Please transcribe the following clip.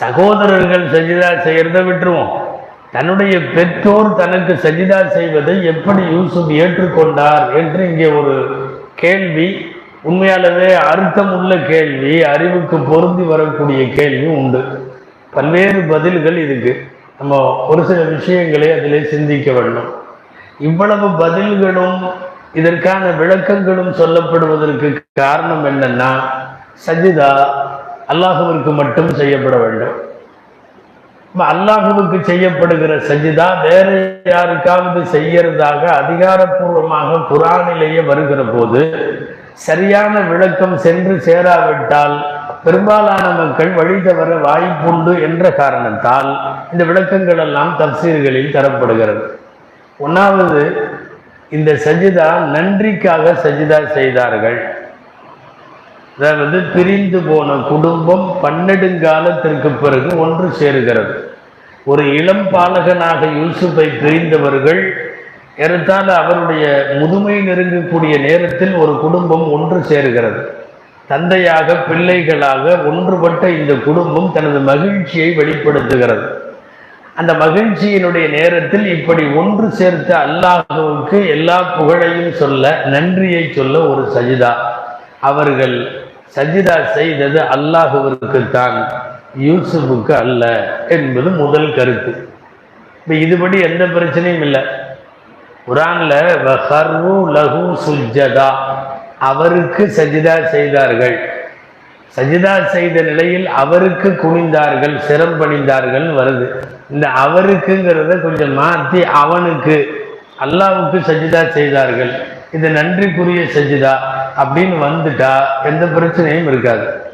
சகோதரர்கள் சஜிதா செய்யறத விட்டுருவோம். தன்னுடைய பெற்றோர் தனக்கு சஜிதா செய்வதை எப்படி யூசுப் ஏற்றுக்கொண்டார் என்று இங்கே ஒரு கேள்வி உண்மையாலவே அர்த்தம் உள்ள கேள்வி அறிவுக்கு பொருந்தி வரக்கூடிய கேள்வி உண்டு. பல்வேறு பதில்கள் இதுக்கு நம்ம ஒரு சில விஷயங்களை அதிலே சிந்திக்க வேண்டும். இவ்வளவு பதில்களும் இதற்கான விளக்கங்களும் சொல்லப்படுவதற்கு காரணம் என்னன்னா சஜிதா அல்லாஹுவிற்கு மட்டும் செய்யப்பட வேண்டும். அல்லாஹுவுக்கு செய்யப்படுகிற சஜிதா வேற யாருக்காவது செய்யறதாக அதிகாரப்பூர்வமாக குரானிலேயே வருகிற போது சரியான விளக்கம் சென்று சேராவிட்டால் பெரும்பாலான மக்கள் வழி தவற வாய்ப்புண்டு என்ற காரணத்தால் இந்த விளக்கங்கள் எல்லாம் தப்சீர்களில் தரப்படுகிறது. ஒன்றாவது இந்த சஜிதா நன்றிக்காக சஜிதா செய்தார்கள். அதாவது பிரிந்து போன குடும்பம் பன்னெடுங்காலத்திற்கு பிறகு ஒன்று சேருகிறது. ஒரு இளம் பாலகனாக யூசுஃபை பிரிந்தவர்கள் ஏறத்தால் அவருடைய முதுமை நெருங்கக்கூடிய நேரத்தில் ஒரு குடும்பம் ஒன்று சேருகிறது. தந்தையாக பிள்ளைகளாக ஒன்றுபட்ட இந்த குடும்பம் தனது மகிழ்ச்சியை வெளிப்படுத்துகிறது. அந்த மகிழ்ச்சியினுடைய நேரத்தில் இப்படி ஒன்று சேர்த்த அல்லாஹுவுக்கு எல்லா புகழையும் சொல்ல நன்றியை சொல்ல ஒரு சஜிதா. அவர்கள் சஜிதா செய்தது அல்லாஹுவிற்குத்தான் யூசுஃபுக்கு அல்ல என்பது முதல் கருத்து. இப்போ இதுபடி எந்த பிரச்சனையும் இல்லை. குரானில் வஹர்ரு லஹு சுஜ்ஜதா அவருக்கு சஜிதா செய்தார்கள். சஜிதா செய்த நிலையில் அவருக்கு குனிந்தார்கள் சிரம் பணிந்தார்கள் வருது. இந்த அவருக்குங்கிறத கொஞ்சம் மாற்றி அவனுக்கு அல்லாவுக்கு சஜிதா செய்தார்கள். இது நன்றிக்குரிய சஜிதா. அப்படின்னு வந்துட்டா எந்த பிரச்சனையும் இருக்காது.